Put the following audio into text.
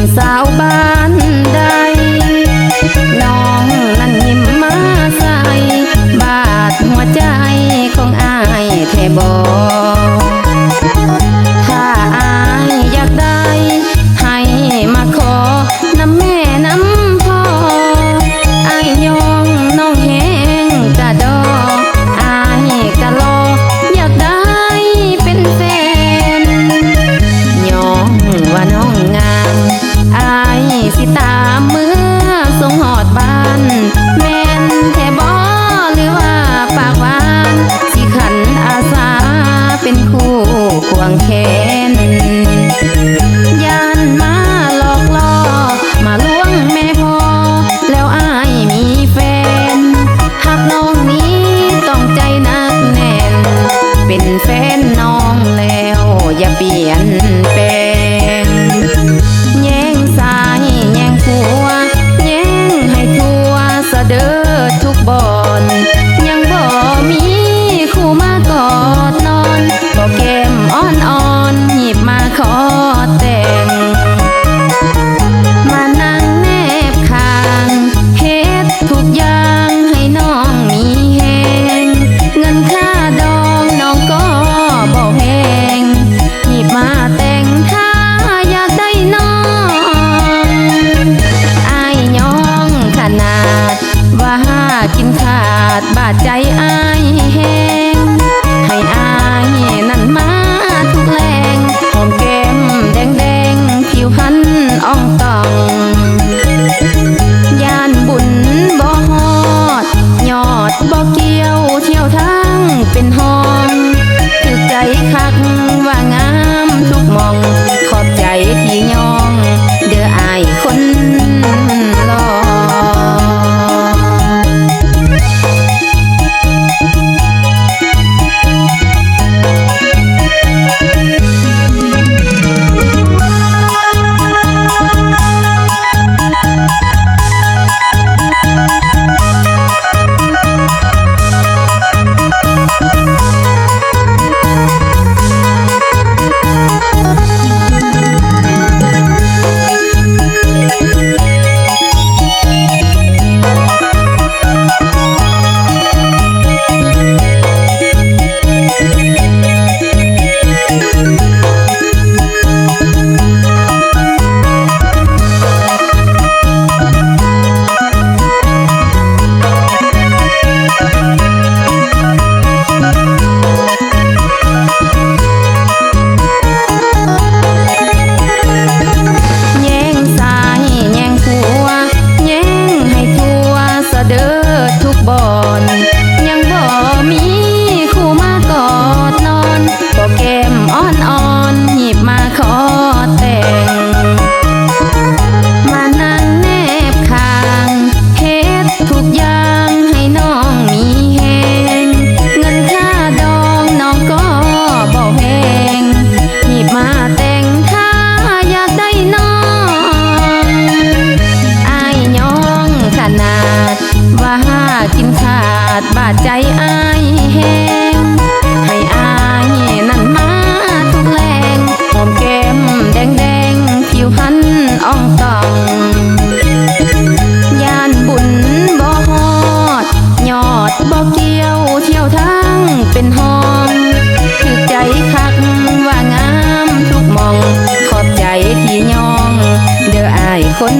pensar 边。 ใจอ ดบาดใจอายแหงให้อายนั่นมาทุกแรงหอมเก้มแดงแดงผิวพันอ่องต่องยานบุญบ่ฮอดยอดบ่เกี่ยวเที่ยวทั้งเป็นหอมถึกใจคักว่างามทุกมอง ขอบใจที่ยอง เด้ออายคน